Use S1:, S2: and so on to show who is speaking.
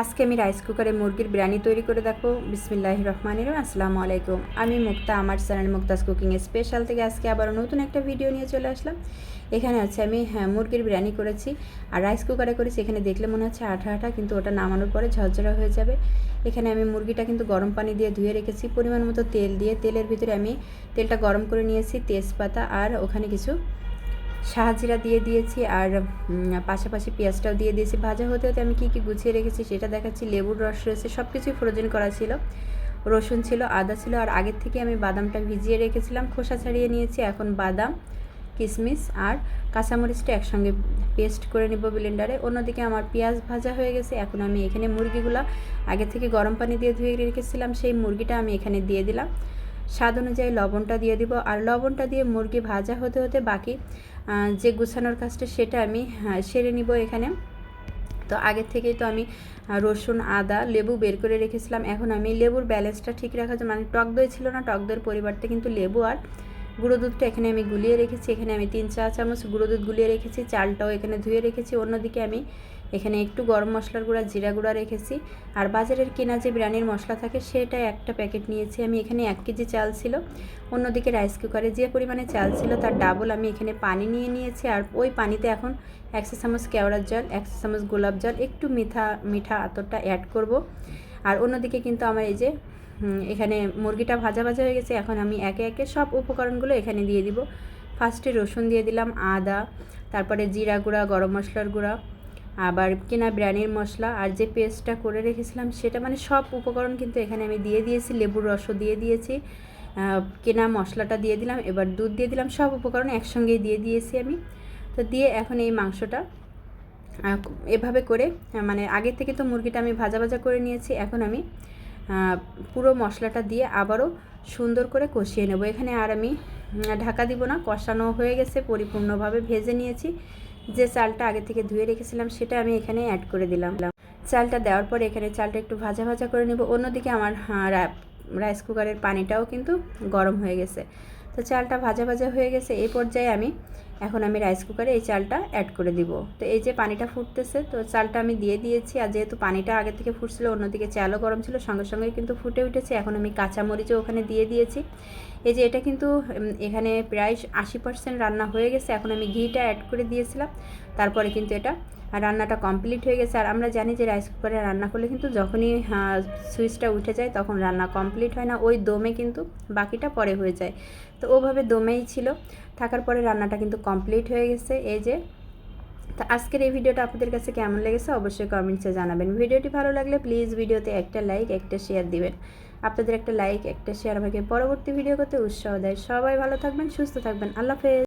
S1: আজকে আমি রাইস কুকারে মুরগির বিরিয়ানি তৈরি করে দেখো। বিসমিল্লাহ রহমানির আসসালামু আলাইকুম। আমি মুক্তা, আমার চ্যানেল মুক্তাস কুকিং স্পেশাল থেকে আজকে আবার নতুন একটা ভিডিও নিয়ে চলে আসলাম। এখানে আছে আমি হ্যাঁ মুরগির বিরিয়ানি করেছি আর রাইস কুকারে করেছি। এখানে দেখলে মনে হচ্ছে আঠা আঠা, কিন্তু ওটা নামানোর পরে ঝরঝরা হয়ে যাবে। এখানে আমি মুরগিটা কিন্তু গরম পানি দিয়ে ধুয়ে রেখেছি। পরিমাণ মতো তেল দিয়ে তেলের ভিতরে আমি তেলটা গরম করে নিয়েছি, তেজপাতা আর ওখানে কিছু সাহাজিরা দিয়ে দিয়েছি আর পাশাপাশি পেঁয়াজটাও দিয়ে দিয়েছি। ভাজা হতে হতে আমি কী কী গুছিয়ে রেখেছি সেটা দেখাচ্ছি। লেবুর রস রয়েছে সব কিছুই ফ্রোজেন করা ছিল। রসুন ছিল, আদা ছিল, আর আগের থেকে আমি বাদামটা ভিজিয়ে রেখেছিলাম। খোসা ছাড়িয়ে নিয়েছি, এখন বাদাম কিশমিশ আর কাঁচামরিচটা একসঙ্গে পেস্ট করে নিব ব্লেন্ডারে। অন্যদিকে আমার পেঁয়াজ ভাজা হয়ে গেছে, এখন আমি এখানে মুরগিগুলো আগে থেকে গরম পানি দিয়ে ধুয়ে রেখেছিলাম। সেই মুরগিটা আমি এখানে দিয়ে দিলাম। স্বাদ অনুযায়ী লবণটা দিয়ে দিব। আর লবণটা দিয়ে মুরগি ভাজা হতে হতে বাকি যে গুছানোর কাজটা সেটা আমি সেরে নিব এখানে। তো আগের থেকেই তো আমি রসুন, আদা, লেবু বের করে রেখেছিলাম। এখন আমি লেবুর ব্যালেন্সটা ঠিক রাখার জন্য মানে টক দই ছিল না, টক দইয়ের পরিবর্তে কিন্তু লেবু আর গুঁড়ো দুধটা এখানে আমি গুলিয়ে রেখেছি। এখানে আমি তিন চা চামচ গুঁড়ো দুধ গুলিয়ে রেখেছি, চালটাও এখানে ধুয়ে রেখেছি। অন্যদিকে আমি এখানে একটু গরম মশলার গুঁড়া, জিরা গুঁড়া রেখেছি। আর বাজারের কেনা যে বিরিয়ানির মশলা থাকে সেটা একটা প্যাকেট নিয়েছি। আমি এখানে এক কেজি চাল ছিল, অন্যদিকে রাইস কুকারে যে পরিমাণে চাল ছিল, তার ডাবল আমি এখানে পানি নিয়ে নিয়েছি। আর ওই পানিতে এখন একশো চামচ কেওড়ার জল একশো চামচ গোলাপ জল, একটু মিঠা মিঠা আতরটা অ্যাড করব। আর অন্যদিকে কিন্তু আমার এই যে এখানে মুরগিটা ভাজা ভাজা হয়ে গেছে, এখন আমি একে একে সব উপকরণগুলো এখানে দিয়ে দিব। ফার্স্টে রসুন দিয়ে দিলাম, আদা, তারপরে জিরা গুঁড়া, গরম মশলার গুঁড়া আবার কেনা বিরিয়ানির মশলা আর যে পেস্টটা করে রেখেছিলাম, সেটা মানে সব উপকরণ কিন্তু এখানে আমি দিয়ে দিয়েছি, লেবুর রসও দিয়ে দিয়েছি কেনা মশলাটা দিয়ে দিলাম, এবার দুধ দিয়ে দিলাম, সব উপকরণ একসঙ্গেই দিয়ে দিয়েছি আমি। তো দিয়ে এখন এই মাংসটা এভাবে করে মানে আগের থেকে তো মুরগিটা আমি ভাজা ভাজা করে নিয়েছি, এখন আমি পুরো মশলাটা দিয়ে আবারও সুন্দর করে কষিয়ে নেব। এখানে আর আমি ঢাকা দিব না, কষানো হয়ে গেছে, পরিপূর্ণভাবে ভেজে নিয়েছি। যে চালটা আগে থেকে ধুয়ে রেখেছিলাম সেটা আমি এখানে অ্যাড করে দিলাম। চালটা দেওয়ার পর এখানে চালটা একটু ভাজা ভাজা করে নেব। অন্যদিকে আমার রাইস কুকারের পানিটাও কিন্তু গরম হয়ে গেছে। তো চালটা ভাজা ভাজা হয়ে গেছে। এই পর্যায়ে আমি এখন আমি রাইস কুকারে এই চালটা অ্যাড করে দিব। তো এই যে পানিটা ফুটতেছে, তো চালটা আমি দিয়ে দিয়েছি আর যেহেতু পানিটা আগে থেকে ফুটছিল, অন্যদিকে চালও গরম ছিল, সঙ্গে সঙ্গে কিন্তু ফুটে উঠেছে। এখন আমি কাঁচামরিচও ওখানে দিয়ে দিয়েছি। এই যে এটা কিন্তু এখানে প্রায় আশি পার্সেন্ট রান্না হয়ে গেছে। এখন আমি ঘিটা অ্যাড করে দিয়েছিলাম। তারপরে কিন্তু এটা রান্নাটা কমপ্লিট হয়ে গেছে। আর আমরা জানি যে রাইস কুকারে রান্না করলে কিন্তু যখনই সুইচটা উঠে যায় তখন রান্না কমপ্লিট হয় না। ওই দমে কিন্তু বাকিটা পরে হয়ে যায়। তো ওভাবে দমেই ছিল। থাকার পরে রান্নাটা কিন্তু কমপ্লিট হয়ে গেছে। এই যে, তো আজকের এই ভিডিওটা আপনাদের কাছে কেমন লেগেছে অবশ্যই কমেন্টসে জানাবেন। ভিডিওটি ভালো লাগলে প্লিজ ভিডিওতে একটা লাইক একটা শেয়ার দিবেন। আপনাদের একটা লাইক একটা শেয়ার আমাকে পরবর্তী ভিডিও করতে উৎসাহ দেয়। সবাই ভালো থাকবেন, সুস্থ থাকবেন। আল্লাহ হাফেজ।